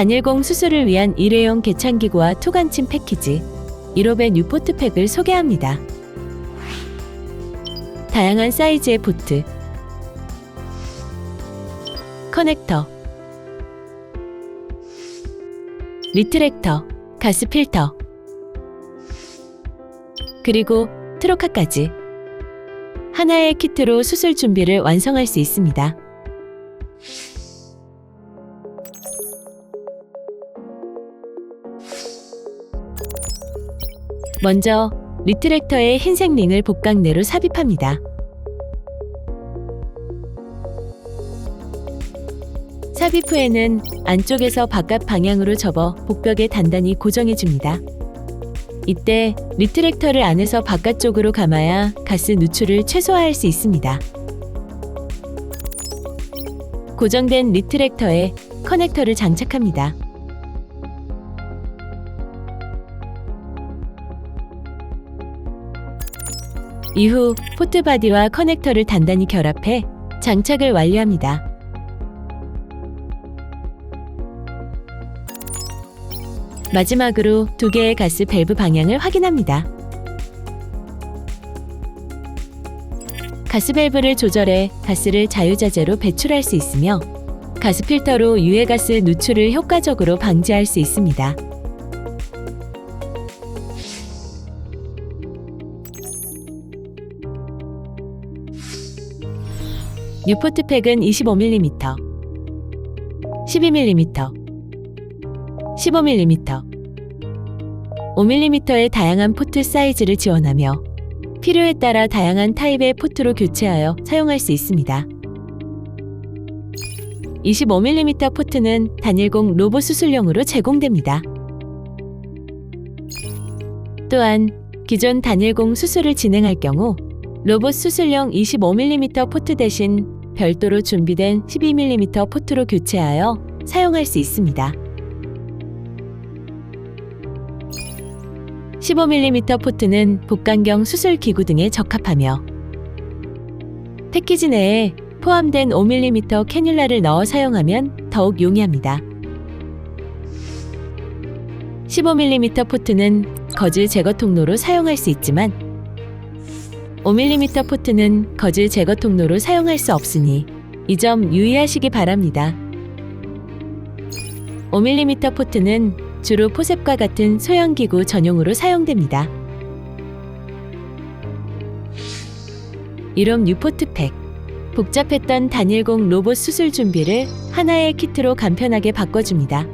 단일공 수술을 위한 일회용 개창기구와 투간침 패키지 1호배 뉴포트 팩을 소개합니다. 다양한 사이즈의 보트 커넥터 리트랙터 가스 필터 그리고 트로카까지 하나의 키트로 수술 준비를 완성할 수 있습니다. 먼저 리트랙터의 흰색 링을 복강내로 삽입합니다. 삽입 후에는 안쪽에서 바깥 방향으로 접어 복벽에 단단히 고정해 줍니다. 이때 리트랙터를 안에서 바깥쪽으로 감아야 가스 누출을 최소화할 수 있습니다. 고정된 리트랙터에 커넥터를 장착합니다. 이후 포트바디와 커넥터를 단단히 결합해 장착을 완료합니다. 마지막으로 두 개의 가스 밸브 방향을 확인합니다. 가스 밸브를 조절해 가스를 자유자재로 배출할 수 있으며 가스 필터로 유해가스 누출을 효과적으로 방지할 수 있습니다. 뉴포트 팩은 25mm, 12mm, 15mm, 5mm의 다양한 포트 사이즈를 지원하며 필요에 따라 다양한 타입의 포트로 교체하여 사용할 수 있습니다. 25mm 포트는 단일공 로봇 수술용으로 제공됩니다. 또한 기존 단일공 수술을 진행할 경우 로봇 수술용 25mm 포트 대신 별도로 준비된 12mm 포트로 교체하여 사용할 수 있습니다. 15mm 포트는 복강경 수술 기구 등에 적합하며 패키지 내에 포함된 5mm 캐뉼라를 넣어 사용하면 더욱 용이합니다. 15mm 포트는 거즈 제거 통로로 사용할 수 있지만 5mm 포트는 거즈 제거 통로로 사용할 수 없으니 이 점 유의하시기 바랍니다. 5mm 포트는 주로 포셉과 같은 소형기구 전용으로 사용됩니다. 이롬 뉴포트 팩 복잡했던 단일공 로봇 수술 준비를 하나의 키트로 간편하게 바꿔줍니다.